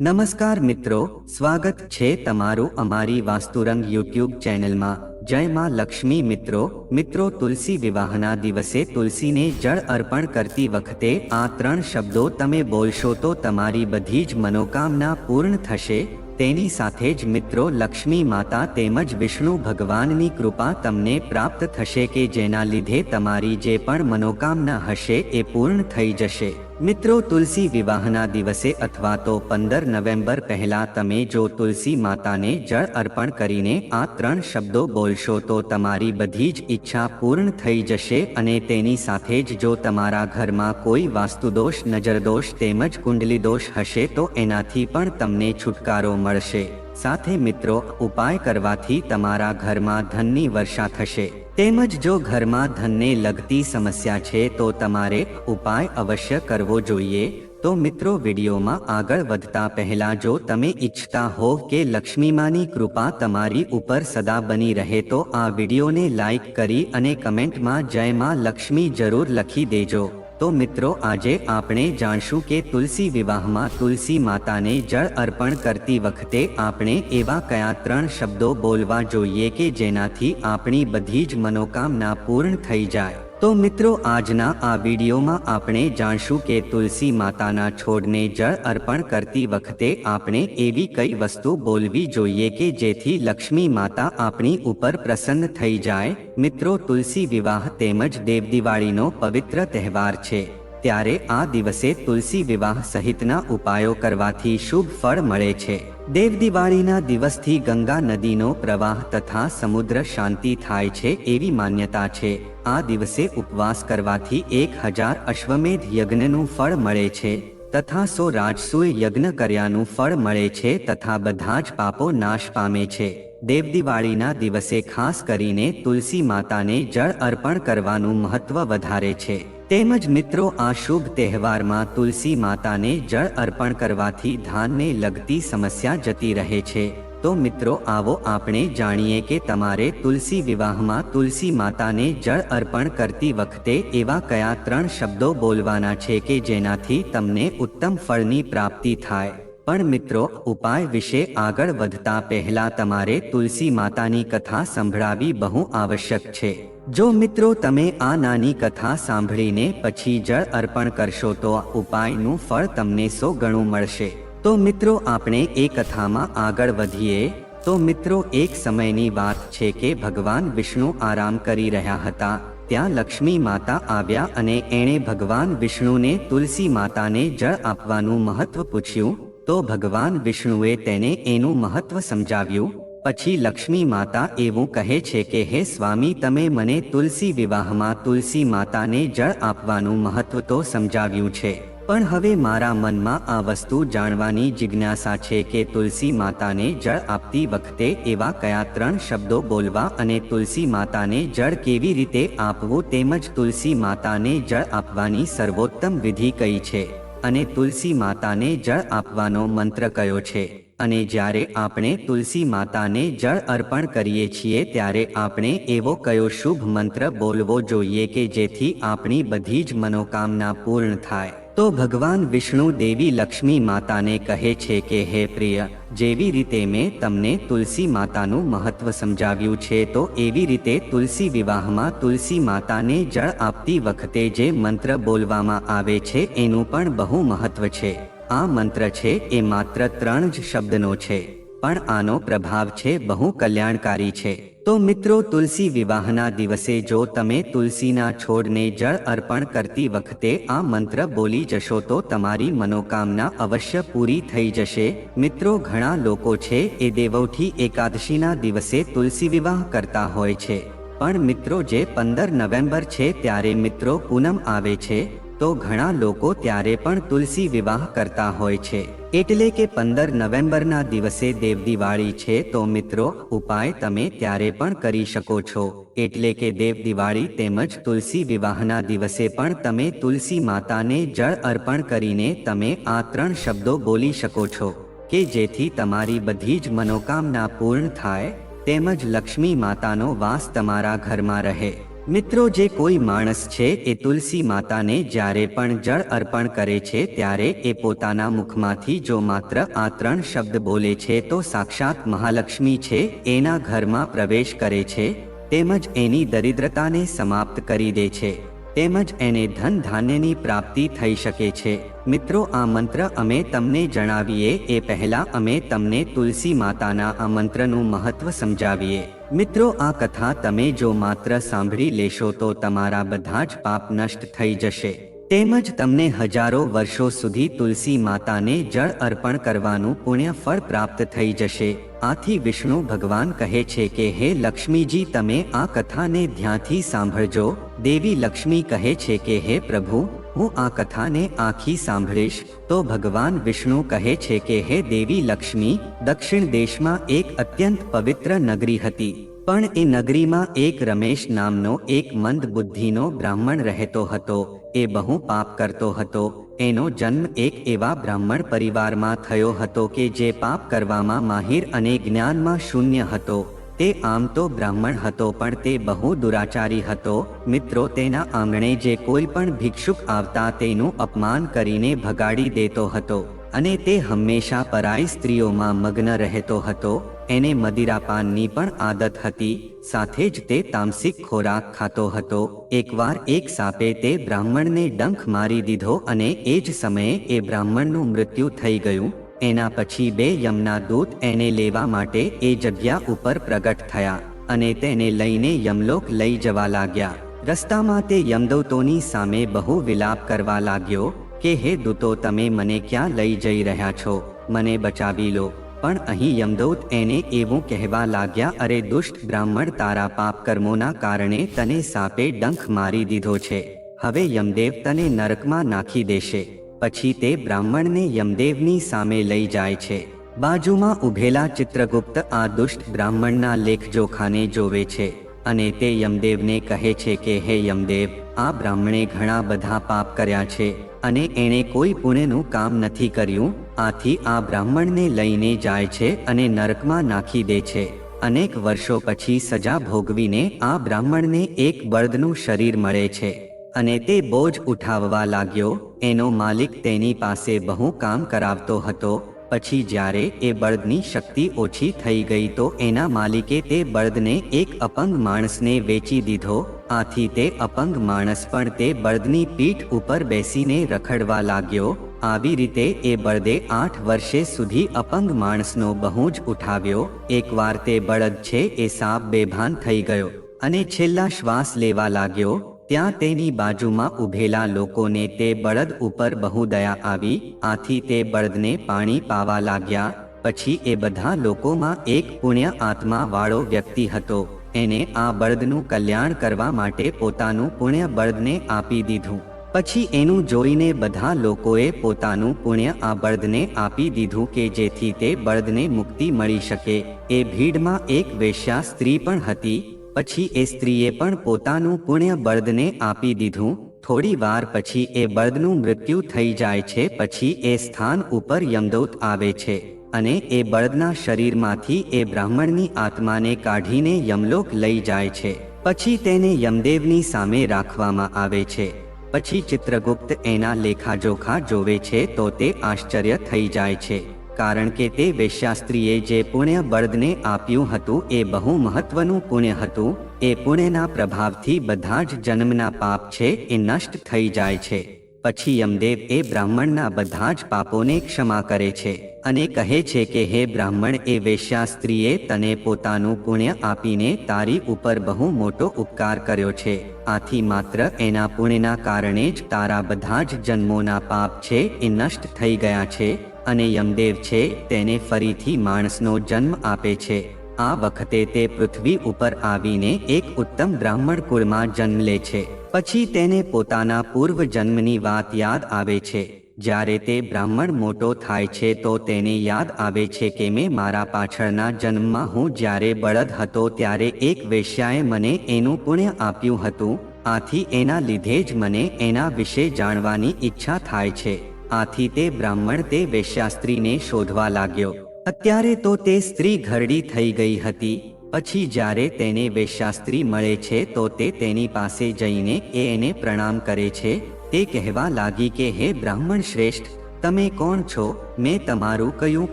નમસ્કાર મિત્રો, સ્વાગત છે તમારું અમારી વાસ્તુરંગ યુટ્યુબ ચેનલમાં. જય માં લક્ષ્મી મિત્રો મિત્રો તુલસી વિવાહના દિવસે તુલસીને જળ અર્પણ કરતી વખતે આ ત્રણ શબ્દો તમે બોલશો તો તમારી બધી જ મનોકામના પૂર્ણ થશે. તેની સાથે જ મિત્રો લક્ષ્મી માતા તેમજ વિષ્ણુ ભગવાનની કૃપા તમને પ્રાપ્ત થશે કે જેના લીધે તમારી જે પણ મનોકામના હશે એ પૂર્ણ થઈ જશે. મિત્રો, તુલસી વિવાહના દિવસે અથવા તો પંદર નવેમ્બર પહેલા તમે જો તુલસી માતાને જળ અર્પણ કરીને આ ત્રણ શબ્દો બોલશો, તો તમારી બધી જ ઈચ્છા પૂર્ણ થઈ જશે અને તેની સાથે જ જો તમારા ઘરમાં કોઈ વાસ્તુદોષ, નજરદોષ તેમજ કુંડલી દોષ હશે, તો એનાથી પણ તમને છુટકારો મળશે. સાથે મિત્રો, ઉપાય કરવાથી તમારા ઘરમાં ધનની વર્ષા થશે. તેમજ જો ઘરમાં ધનને લગતી સમસ્યા છે, તો તમારે ઉપાય અવશ્ય કરવો જોઈએ. તો મિત્રો, વિડીયોમાં આગળ વધતા પહેલા જો તમે ઈચ્છતા હો કે લક્ષ્મીમાની કૃપા તમારી ઉપર સદા બની રહે, તો આ વિડીયોને લાઈક કરી અને કમેન્ટમાં જય માં લક્ષ્મી જરૂર લખી દેજો. તો મિત્રો, આજે આપણે જાણશું કે તુલસી વિવાહમાં તુલસી માતાને જળ અર્પણ કરતી વખતે આપણે એવા કયા ત્રણ શબ્દો બોલવા જોઈએ કે જેનાથી આપણી બધી જ મનોકામના પૂર્ણ થઈ જાય? તો મિત્રો, આજના આ વિડીયોમાં આપણે જાણશું કે તુલસી માતાના છોડને જળ અર્પણ કરતી વખતે આપણે એવી કઈ વસ્તુ બોલવી જોઈએ કે જેથી લક્ષ્મી માતા આપણી ઉપર પ્રસન્ન થઈ જાય? મિત્રો, તુલસી વિવાહ તેમજ દેવદિવાળીનો પવિત્ર તહેવાર છે. ત્યારે આ દિવસે તુલસી વિવાહ સહિતના ઉપાયો કરવાથી શુભ ફળ મળે છે. દેવદિવાળીના દિવસથી ગંગા નદીનો પ્રવાહ તથા સમુદ્ર શાંતિ થાય છે એવી માન્યતા છે. આ દિવસે ઉપવાસ કરવાથી એક હજાર અશ્વમેધ યજ્ઞનું ફળ મળે છે તથા સો રાજસૂય યજ્ઞ કર્યાનું ફળ મળે છે તથા બધા જ પાપો નાશ પામે છે. દેવદિવાળીના દિવસે ખાસ કરીને તુલસી માતાને જળ અર્પણ કરવાનું મહત્વ વધારે છે. તેમજ મિત્રો, આ શુભ તહેવારમાં તુલસી માતાને જળ અર્પણ કરવાથી ધાનને લગતી સમસ્યા જતી રહે છે. તો મિત્રો, આવો આપણે જાણીએ કે તમારે તુલસી વિવાહમાં તુલસી માતાને જળ અર્પણ કરતી વખતે એવા કયા ત્રણ શબ્દો બોલવાના છે કે જેનાથી તમને ઉત્તમ ફળની પ્રાપ્તિ થાય? પણ મિત્રો, ઉપાય વિશે આગળ વધતા પહેલા તમારે તુલસી માતાની કથા સંભળાવી બહુ આવશ્યક છે. જો મિત્રો તમે આ નાની કથા સાંભળીને પછી જળ અર્પણ કરશો તો ઉપાયનું ફળ તમને સો ગણું મળશે. તો મિત્રો આપણે એ કથામાં આગળ વધીએ. તો મિત્રો એક સમયની વાત છે કે ભગવાન વિષ્ણુ આરામ કરી રહ્યા હતા. ત્યાં લક્ષ્મી માતા આવ્યા અને એણે ભગવાન વિષ્ણુને તુલસી માતાને જળ આપવાનું મહત્વ પૂછ્યું. તો ભગવાન વિષ્ણુએ તેને એનું મહત્વ સમજાવ્યું. પછી લક્ષ્મી માતા એવું કહે છે કે, હે સ્વામી, તમે મને તુલસી વિવાહમાં તુલસી માતાને જળ આપવાનું મહત્વ તો સમજાવ્યું છે. પણ હવે મારા મનમાં આ વસ્તુ જાણવાની જિજ્ઞાસા છે કે તુલસી માતાને જળ આપતી વખતે એવા કયા ત્રણ શબ્દો બોલવા અને તુલસી માતાને જળ કેવી રીતે આપવું તેમજ તુલસી માતાને જળ આપવાની સર્વોત્તમ વિધિ કઈ છે? અને તુલસી માતાને જળ આપવાનો મંત્ર કયો છે? અને જ્યારે આપણે તુલસી માતાને જળ અર્પણ કરીએ છીએ ત્યારે આપણે એવો કયો શુભ મંત્ર બોલવો જોઈએ કે જેથી આપણી બધી જ મનોકામના પૂર્ણ થાય? તો ભગવાન વિષ્ણુ દેવી લક્ષ્મી માતાને કહે છે કે, હે પ્રિય, જેવી રીતે મેં તમને તુલસી માતાનું મહત્વ સમજાવ્યું છે, તો એવી રીતે તુલસી વિવાહમાં તુલસી માતાને જળ આપતી વખતે જે મંત્ર બોલવામાં આવે છે, એનું પણ બહુ મહત્વ છે. આ મંત્ર છે એ માત્ર ત્રણ જ શબ્દનો છે, પણ આનો પ્રભાવ છે બહુ કલ્યાણકારી છે. તો મિત્રો તુલસી વિવાહના દિવસે જો તમે તુલસીના છોડને જળ અર્પણ કરતી વખતે આ મંત્ર બોલી જશો તો તમારી મનોકામના અવશ્ય પૂરી થઈ જશે. મિત્રો ઘણા લોકો છે એ દેવૌઠી એકાદશીના દિવસે તુલસી વિવાહ કરતા હોય છે. પણ મિત્રો જે પંદર નવેમ્બર છે ત્યારે મિત્રો પૂનમ આવે છે તો ઘણા લોકો ત્યારે પણ તુલસી વિવાહ કરતા હોય છે. એટલે કે પંદર નવેમ્બરના દિવસે દેવદિવાળી છે તો મિત્રો, ઉપાય તમે ત્યારે પણ કરી શકો છો. એટલે કે દેવદિવાળી તેમજ તુલસી વિવાહના દિવસે પણ તમે તુલસી માતાને જળ અર્પણ કરીને તમે આ ત્રણ શબ્દો બોલી શકો છો. કે જેથી તમારી બધી જ મનોકામના પૂર્ણ થાય, તેમજ લક્ષ્મી માતાનો વાસ તમારા ઘરમાં રહે. મિત્રો, જે કોઈ માણસ છે એ તુલસી માતાને જ્યારે પણ જળ અર્પણ કરે છે, ત્યારે એ પોતાના મુખમાંથી જો માત્ર આ ત્રણ શબ્દ બોલે છે, તો સાક્ષાત મહાલક્ષ્મી છે, એના ઘરમાં પ્રવેશ કરે છે, તેમજ એની દરિદ્રતાને સમાપ્ત કરી દે છે, તેમજ એને ધન ધાન્યની પ્રાપ્તિ થઈ શકે છે. મિત્રો, આ મંત્ર અમે તમને જણાવીએ, એ પહેલા અમે તમને તુલસી માતાના આ મંત્રનું મહત્વ સમજાવીએ. મિત્રો, આ કથા તમે જો માત્ર સાંભળી લેશો તો તમારા બધા જ પાપ નષ્ટ થઈ જશે. તેમજ તમને હજારો વર્ષો સુધી તુલસી માતાને જળ અર્પણ કરવાનું પુણ્ય ફળ પ્રાપ્ત થઈ જશે. આથી વિષ્ણુ ભગવાન કહે છે કે, હે લક્ષ્મીજી, તમે આ કથાને ધ્યાનથી સાંભળજો. દેવી લક્ષ્મી કહે છે કે, હે પ્રભુ હું આ કથાને આખી સાંભળીશ. તો ભગવાન વિષ્ણુ કહે છે કે, હે દેવી લક્ષ્મી, દક્ષિણ દેશમાં એક અત્યંત પવિત્ર નગરી હતી. પણ એ નગરીમાં એક રમેશ નામનો એક મંદ બુદ્ધિનો બ્રાહ્મણ રહેતો હતો. એ બહુ પાપ કરતો હતો. એનો જન્મ એક એવા બ્રાહ્મણ પરિવારમાં થયો હતો કે જે પાપ કરવામાં માહિર અને જ્ઞાનમાં શૂન્ય હતો. તે આમ તો બ્રાહ્મણ હતો, પણ તે બહુ દુરાચારી હતો. મિત્રો, તેના આંગણે જે કોઈ પણ ભિક્ષુક આવતા તેનું અપમાન કરીને ભગાડી દેતો હતો અને તે હંમેશા પરાઈ સ્ત્રીઓમાં મગ્ન રહેતો હતો. એને મદિરાપાનની પણ આદત હતી, સાથે જ તે તામસિક ખોરાક ખાતો હતો. એકવાર એક સાપે તે બ્રાહ્મણને ડંખ મારી દીધો અને એ જ સમયે એ બ્રાહ્મણનું મૃત્યુ થઈ ગયું. એના પછી બે યમના દૂત એને લેવા માટે એ જગ્યા ઉપર પ્રગટ થયા અને તેને લઈને યમલોક લઈ જવા લાગ્યા. રસ્તામાં તે યમદૂતોની સામે બહુ વિલાપ કરવા લાગ્યો કે, હે દૂતો, તમે મને ક્યાં લઈ જઈ રહ્યા છો? મને બચાવી લો. પણ અહીં યમદૂત એને એવું કહેવા લાગ્યા, અરે દુષ્ટ બ્રાહ્મણ, તારા પાપ કર્મોના કારણે તને સાપે ડંખ મારી દીધો છે. હવે યમદેવ તને નરકમાં નાખી દેશે. પછી તે બ્રાહ્મણને યમદેવની સામે લઈ જાય છે. બાજુમાં ઉભેલા ચિત્રગુપ્ત આ દુષ્ટ બ્રાહ્મણના લેખજોખાને જોવે છે અને તે યમદેવને કહે છે કે, હે યમદેવ, આ બ્રાહ્મણે ઘણા બધા પાપ કર્યા છે અને એણે કોઈ પુણ્યનું કામ નથી કર્યું. આથી આ બ્રાહ્મણને લઈને જાય છે અને નરકમાં નાખી દે છે. અનેક વર્ષો પછી સજા ભોગવીને આ બ્રાહ્મણને એક બળદનું શરીર મળે છે. અને તે બોજ ઉઠાવવા લાગ્યો. એનો માલિક તેની પાસે બહુ કામ કરાવતો હતો. પછી જ્યારે એ બળદની શક્તિ ઓછી થઈ ગઈ તો એના માલિકે તે બળદને એક અપંગ માણસને વેચી દીધો. આથી તે અપંગ માણસ પણ તે બળદની પીઠ ઉપર બેસીને રખડવા લાગ્યો. આવી રીતે એ બળદે આઠ વર્ષે સુધી અપંગ માણસનો બહુ જ ઉઠાવ્યો. એકવાર તે બળદ છે એ સાપ બેભાન થઈ ગયો અને છેલ્લા શ્વાસ લેવા લાગ્યો. ત્યાં તેની બાજુમાં ઊભેલા લોકોને તે બળદ ઉપર બહુ દયા આવી, આથી તે બળદને પાણી પાવા લાગ્યા, પછી એ બધા લોકોમાં એક પુણ્ય આત્મા વાળો વ્યક્તિ હતો. એને આ બળદનું કલ્યાણ કરવા માટે પોતાનું પુણ્ય બળદને આપી દીધું. પછી એનું જોઈને બધા લોકોએ પોતાનું પુણ્ય આ બળદને આપી દીધું કે જેથી તે બળદને મુક્તિ મળી શકે. એ ભીડમાં એક વેશ્યા સ્ત્રી પણ હતી. પછી એ સ્ત્રીએ પણ પોતાનું પુણ્ય બળદને આપી દીધું. થોડી વાર પછી એ બળદનું મૃત્યુ થઈ જાય છે, પછી એ સ્થાન ઉપર યમદૂત આવે છે અને એ બળદના શરીરમાંથી એ બ્રાહ્મણની આત્માને કાઢીને યમલોક લઈ જાય છે. પછી તેને યમદેવની સામે રાખવામાં આવે છે. પછી ચિત્રગુપ્ત એના લેખાજોખા જોવે છે તો તે આશ્ચર્ય થઈ જાય છે. કારણ કે તે વેશ્યાસ્ત્રીએ જે પુણ્ય બળદને આપ્યું હતું, એ બહુ મહત્વનું પુણ્ય હતું. એ પુણ્યના પ્રભાવથી બધા જ જન્મના પાપ છે, એ નષ્ટ થઈ જાય છે. પછી યમદેવ એ બ્રાહ્મણના બધા જ પાપોને ક્ષમા કરે છે અને કહે છે કે, હે બ્રાહ્મણ, એ વેશ્યા સ્ત્રીએ તને પોતાનું પુણ્ય આપીને તારી ઉપર બહુ મોટો ઉપકાર કર્યો છે. આથી માત્ર એના પુણ્યના કારણે જ તારા બધા જ જન્મોના પાપ છે, એ નષ્ટ થઈ ગયા છે. અને યમદેવ છે, તેને ફરીથી માણસનો જન્મ આપે છે. આ વખતે તે પૃથ્વી ઉપર આવીને એક ઉત્તમ બ્રાહ્મણ કુળમાં જન્મ લે છે. પછી તેને પોતાના પૂર્વ જન્મની વાત યાદ આવે છે. જ્યારે તે બ્રાહ્મણ મોટો થાય છે તો તેને યાદ આવે છે કે મેં મારા પાછળના જન્મમાં હું જ્યારે બળદ હતો ત્યારે એક વેશ્યાએ મને એનું પુણ્ય આપ્યું હતું. આથી એના લીધે જ મને એના વિશે જાણવાની ઈચ્છા થાય છે. આથી તે બ્રાહ્મણ તે વેશ્યાસ્ત્રીને શોધવા લાગ્યો. અત્યારે તો તે સ્ત્રી ઘરડી થઈ ગઈ હતી. પછી જ્યારે તેને વેશ્યાસ્ત્રી મળે છે તો તે તેની પાસે જઈને એ એને પ્રણામ કરે છે. તે કહેવા લાગી કે, હે બ્રાહ્મણ શ્રેષ્ઠ, તમે કોણ છો? મેં તમારું કયું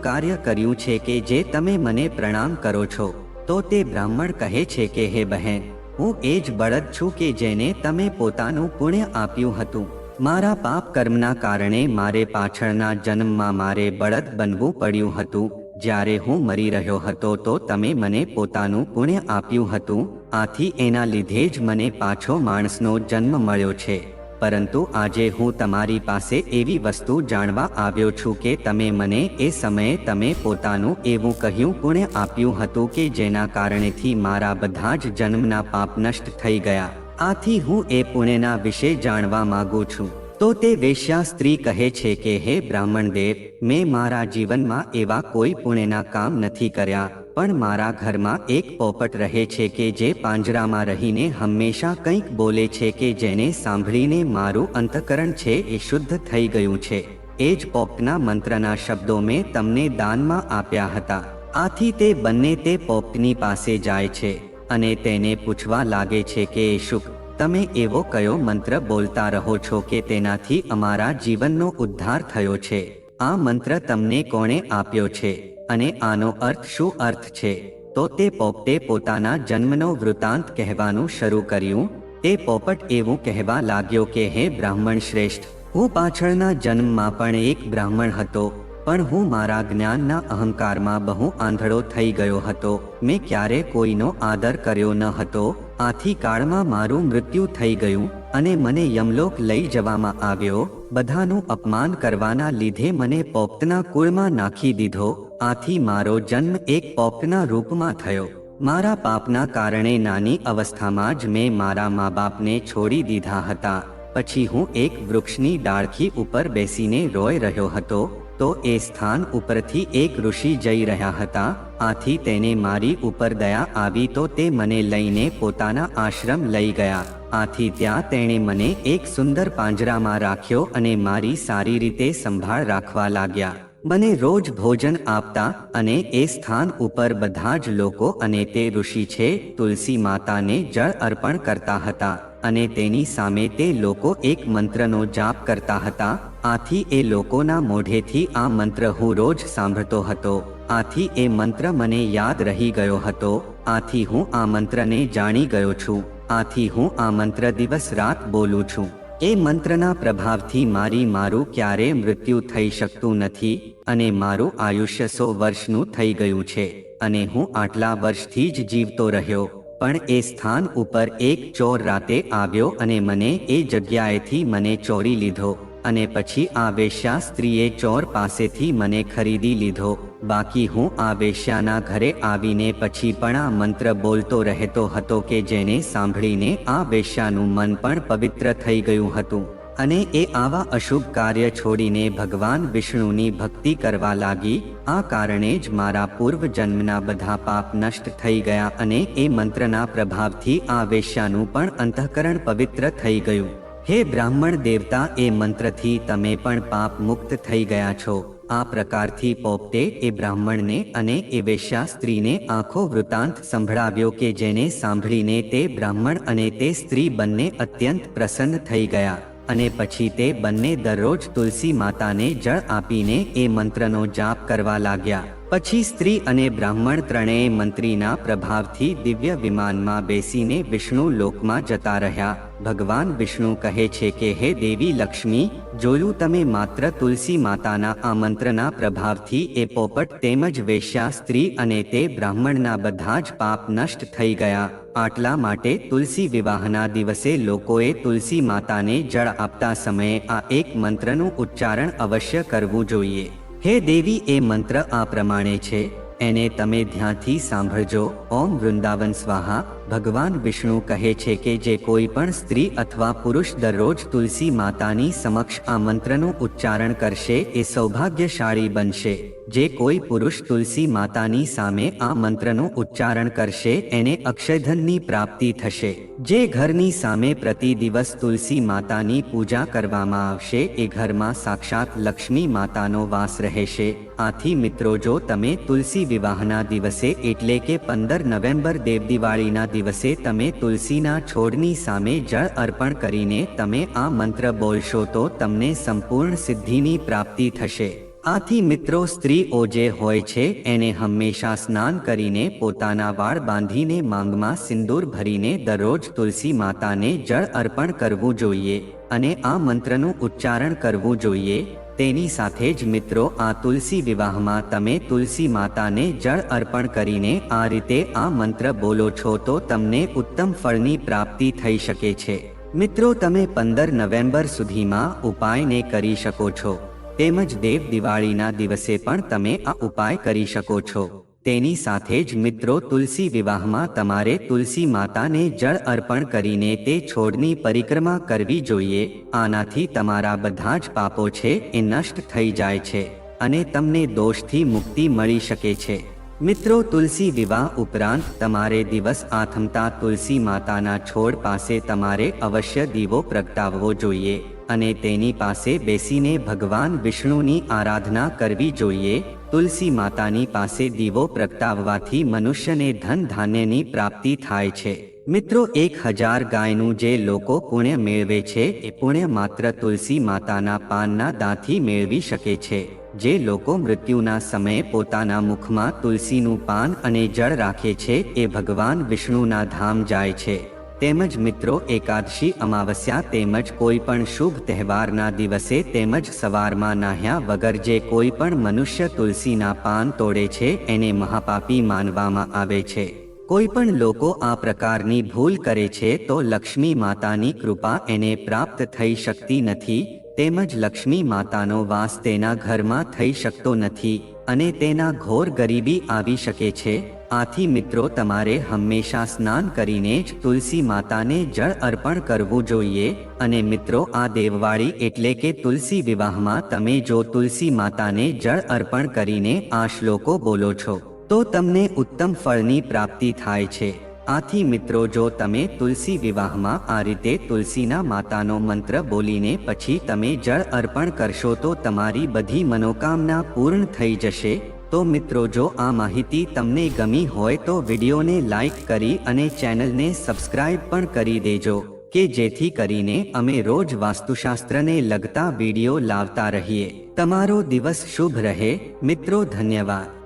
કાર્ય કર્યું છે કે જે તમે મને પ્રણામ કરો છો? તો તે બ્રાહ્મણ કહે છે કે, હે બહેન, હું એ જ બળદ છું કે જેને તમે પોતાનું પુણ્ય આપ્યું હતું. મારા પાપ કર્મના કારણે મારે પાછળના જન્મમાં મારે બળદ બનવું પડ્યું હતું. જ્યારે હું મરી રહ્યો હતો તો તમે મને પોતાનું પુણ્ય આપ્યું હતું. આથી એના લીધે જ મને પાછો માણસનો જન્મ મળ્યો છે. પરંતુ આજે હું તમારી પાસે એવી વસ્તુ જાણવા આવ્યો છું કે તમે મને એ સમયે તમે પોતાનું એવું કહ્યું પુણ્ય આપ્યું હતું કે જેના કારણેથી મારા બધા જ જન્મના પાપ નષ્ટ થઈ ગયા. આથી હું એ પુણ્યના વિશે જાણવા માગું છું. તો તે વેશ્યા સ્ત્રી કહે છે કે, હે બ્રાહ્મણ દેવ, મેં મારા જીવનમાં એવા કોઈ પુણેના કામ નથી કર્યા, પણ મારા ઘરમાં એક પોપટ રહે છે કે જે પાંજરામાં રહીને હંમેશા કંઈક બોલે છે કે જેને સાંભળીને મારું અંતકરણ છે એ શુદ્ધ થઈ ગયું છે. એ જ પોપટના મંત્રના શબ્દો મેં તમને દાનમાં આપ્યા હતા. આથી તે બંને તે પોપટની પાસે જાય છે. અને તેને પૂછવા લાગે છે કે શુક તમે એવો કયો મંત્ર બોલતા રહો છો કે તેનાથી અમારા જીવનનો ઉદ્ધાર થયો છે? આ મંત્ર તમને કોણે આપ્યો છે? અને આનો અર્થ શું અર્થ છે? તો તે પોપટે પોતાના જન્મનો વૃતાંત કહેવાનું શરૂ કર્યું. તે પોપટ એવું કહેવા લાગ્યો કે, હે બ્રાહ્મણ શ્રેષ્ઠ, હું પાછળના જન્મમાં પણ એક બ્રાહ્મણ હતો. પણ હું મારા જ્ઞાનના અહંકારમાં બહુ આંધળો થઈ ગયો હતો. મેં ક્યારે કોઈનો આદર કર્યો ન હતો. આથી કાળમાં મારું મૃત્યુ થઈ ગયું અને મને યમલોક લઈ જવામાં આવ્યો. બધાનું અપમાન કરવાના લીધે મને પોપટના કુળમાં નાખી દીધો. આથી મારો જન્મ એક પોપટના રૂપમાં થયો. મારા પાપના કારણે નાની અવસ્થામાં જ મેં મારા મા બાપને છોડી દીધા હતા. પછી હું એક વૃક્ષની ડાળખી ઉપર બેસીને રોઈ રહ્યો હતો. તો એ સ્થાન ઉપરથી એક ઋષિ જઈ રહ્યા હતા. આથી તેને મારી ઉપર દયા આવી તો તે મને લઈને પોતાના આશ્રમ લઈ ગયા. આથી ત્યાં તેણે મને એક સુંદર પાંજરામાં રાખ્યો અને મારી સારી રીતે સંભાળ રાખવા લાગ્યા. મને રોજ ભોજન આપતા અને એ સ્થાન ઉપર બધા જ લોકો અને તે ઋષિ છે તુલસી માતાને જળ અર્પણ કરતા હતા અને તેની સામે તે લોકો એક મંત્રનો જાપ કરતા હતા. આથી એ લોકોના મોઢેથી આ મંત્ર હું રોજ સાંભળતો હતો. આથી એ મંત્ર મને યાદ રહી ગયો હતો. આથી હું આ મંત્રને જાણી ગયો છું. આથી હું આ મંત્ર દિવસ રાત બોલું છું. એ મંત્રના પ્રભાવથી મારી મારું ક્યારે મૃત્યુ થઈ શકતું નથી અને મારું આયુષ્ય સો વર્ષનું થઈ ગયું છે અને હું આટલા વર્ષથી જ જીવતો રહ્યો. પણ એ સ્થાન ઉપર એક ચોર રાતે આવ્યો અને મને એ જગ્યાએથી મને ચોરી લીધો. અને પછી આ વેશ્યા સ્ત્રીએ ચોર પાસેથી મને ખરીદી લીધો. બાકી હું આ વેશ્યાના ઘરે આવીને પછી પણ આ મંત્ર બોલતો રહેતો હતો કે જેને સાંભળીને આ વેશ્યાનું મન પણ પવિત્ર થઈ ગયું હતું. અને એ આવા અશુભ કાર્ય છોડીને ભગવાન વિષ્ણુની ભક્તિ કરવા લાગી. આ કારણે જ મારા પૂર્વ જન્મના બધા પાપ નષ્ટ થઈ ગયા અને એ મંત્રના પ્રભાવથી આ વેશ્યાનું પણ અંતઃકરણ પવિત્ર થઈ ગયું. હે બ્રાહ્મણ દેવતા, એ મંત્રથી તમે પણ પાપ મુક્ત થઈ ગયા છો. આ પ્રકારથી પોપટે એ બ્રાહ્મણને અને એ વેશ્યા સ્ત્રીને આખો વૃતાંત સંભળાવ્યો કે જેને સાંભળીને તે બ્રાહ્મણ અને તે સ્ત્રી બંને અત્યંત પ્રસન્ન થઈ ગયા. અને પછી તે બંને દરરોજ તુલસી માતાને જળ આપીને એ મંત્રનો જાપ કરવા લાગ્યા. પછી સ્ત્રી અને બ્રાહ્મણ ત્રણેય મંત્રીના પ્રભાવથી દિવ્ય વિમાનમાં બેસીને વિષ્ણુ લોકમાં જતા રહ્યા. ભગવાન વિષ્ણુ કહે છે કે, હે દેવી લક્ષ્મી, જોયું તમે માત્ર તુલસી માતાના આ મંત્રના પ્રભાવથી એ પોપટ તેમજ વેશ્યા સ્ત્રી અને તે બ્રાહ્મણના બધા જ પાપ નષ્ટ થઈ ગયા. આટલા માટે તુલસી વિવાહના દિવસે લોકોએ તુલસી માતાને જળ આપતા સમયે આ એક મંત્રનું ઉચ્ચારણ અવશ્ય કરવું જોઈએ. હે દેવી, એ મંત્ર આ પ્રમાણે છે. એને તમે ધ્યાનથી સાંભળજો. ઓમ વૃંદાવન સ્વાહા. ભગવાન વિષ્ણુ કહે છે કે જે કોઈ પણ સ્ત્રી અથવા પુરુષ દરરોજ તુલસી માતાની સમક્ષ આ મંત્રનું ઉચ્ચારણ કરશે, એ સૌભાગ્યશાળી બનશે. જે કોઈ પુરુષ તુલસી માતાની સામે આ મંત્રનું ઉચ્ચારણ કરશે, એને અક્ષયધનની પ્રાપ્તિ થશે. જે ઘરની સામે પ્રતિ દિવસ તુલસી માતાની પૂજા કરવામાં આવશે, એ ઘરમાં સાક્ષાત લક્ષ્મી માતાનો વાસ રહેશે. આથી મિત્રો, જો તમે તુલસી વિવાહના દિવસે, એટલે કે પંદર નવેમ્બર દેવ દિવાળીના દિવસે તમે તુલસીના છોડની સામે જળ અર્પણ કરીને તમે આ મંત્ર બોલશો, તો તમને સંપૂર્ણ સિદ્ધિની પ્રાપ્તિ થશે. આથી મિત્રો સ્ત્રીઓ જે હોય છે, એને હંમેશા સ્નાન કરીને પોતાના વાળ બાંધીને માંગમાં સિંદૂર ભરીને દરરોજ તુલસી માતાને જળ અર્પણ કરવું જોઈએ અને આ મંત્રનું ઉચ્ચારણ કરવું જોઈએ. તેની સાથે જ મિત્રો, આ તુલસી વિવાહમાં તમે તુલસી માતાને જળ અર્પણ કરીને આ રીતે આ મંત્ર બોલો છો તો તમને ઉત્તમ ફળની પ્રાપ્તિ થઈ શકે છે. મિત્રો, તમે પંદર નવેમ્બર સુધીમાં ઉપાયને કરી શકો છો. તેમજ દેવ દિવાળીના દિવસે પણ તમે આ ઉપાય કરી શકો છો. તેની સાથે જ મિત્રો તુલસી વિવાહમાં તમારે તુલસી માતાને જળ અર્પણ કરીને તે છોડની પરિક્રમા કરવી જોઈએ. આનાથી તમારા બધા જ પાપો છે એ નષ્ટ થઈ જાય છે અને તમને દોષથી મુક્તિ મળી શકે છે. મિત્રો, તુલસી વિવાહ ઉપરાંત તમારે દિવસ આથમતા તુલસી માતાના છોડ પાસે તમારે અવશ્ય દીવો પ્રગટાવવો જોઈએ અને તેની પાસે બેસીને ભગવાન વિષ્ણુની આરાધના કરવી જોઈએ. તુલસી માતાની પાસે દીવો પ્રગટાવવાથી મનુષ્યને ધન ધાન્યની પ્રાપ્તિ થાય છે. મિત્રો, એક હજાર ગાયનું જે લોકો પુણ્ય મેળવે છે, એ પુણ્ય માત્ર તુલસી માતાના પાનના દાંથી મેળવી શકે છે. જે લોકો મૃત્યુના સમયે પોતાના મુખમાં તુલસીનું પાન અને જળ રાખે છે, એ ભગવાન વિષ્ણુના ધામ જાય છે. તેમજ મિત્રો, એકાદશી અમાવસ્યા તેમજ કોઈ પણ શુભ તહેવારના દિવસે તેમજ સવારમાં નાહ્યા વગર જે કોઈ પણ મનુષ્ય તુલસીના પાન તોડે છે, એને મહાપાપી માનવામાં આવે છે. કોઈ પણ લોકો આ પ્રકારની ભૂલ કરે છે, તો લક્ષ્મી માતાની કૃપા એને પ્રાપ્ત થઈ શકતી નથી. તેમજ લક્ષ્મી માતાનો વાસ તેના ઘરમાં થઈ શકતો નથી અને તેના ઘોર ગરીબી આવી શકે છે. આથી મિત્રો, તમારે હંમેશા સ્નાન કરીને જ તુલસી માતાને જળ અર્પણ કરવું જોઈએ અને મિત્રો, આ દેવવાળી એટલે કે તુલસી વિવાહમાં તમે જો તુલસી માતાને જળ અર્પણ કરીને આ શ્લોકો બોલો છો, તો તમને ઉત્તમ ફળની પ્રાપ્તિ થાય છે. આથી મિત્રો, જો તમે તુલસી વિવાહમાં આ રીતે તુલસીના માતાનો મંત્ર બોલીને પછી તમે જળ અર્પણ કરશો તો તમારી બધી મનોકામના પૂર્ણ થઈ જશે. તો મિત્રો, જો આ માહિતી તમને ગમી હોય તો વિડીયોને લાઈક કરી અને ચેનલને સબસ્ક્રાઇબ પણ કરી દેજો, કે જેથી કરીને અમે રોજ વાસ્તુશાસ્ત્રને લગતા વીડિયો લાવતા રહીએ. તમારો દિવસ શુભ રહે. મિત્રો, ધન્યવાદ.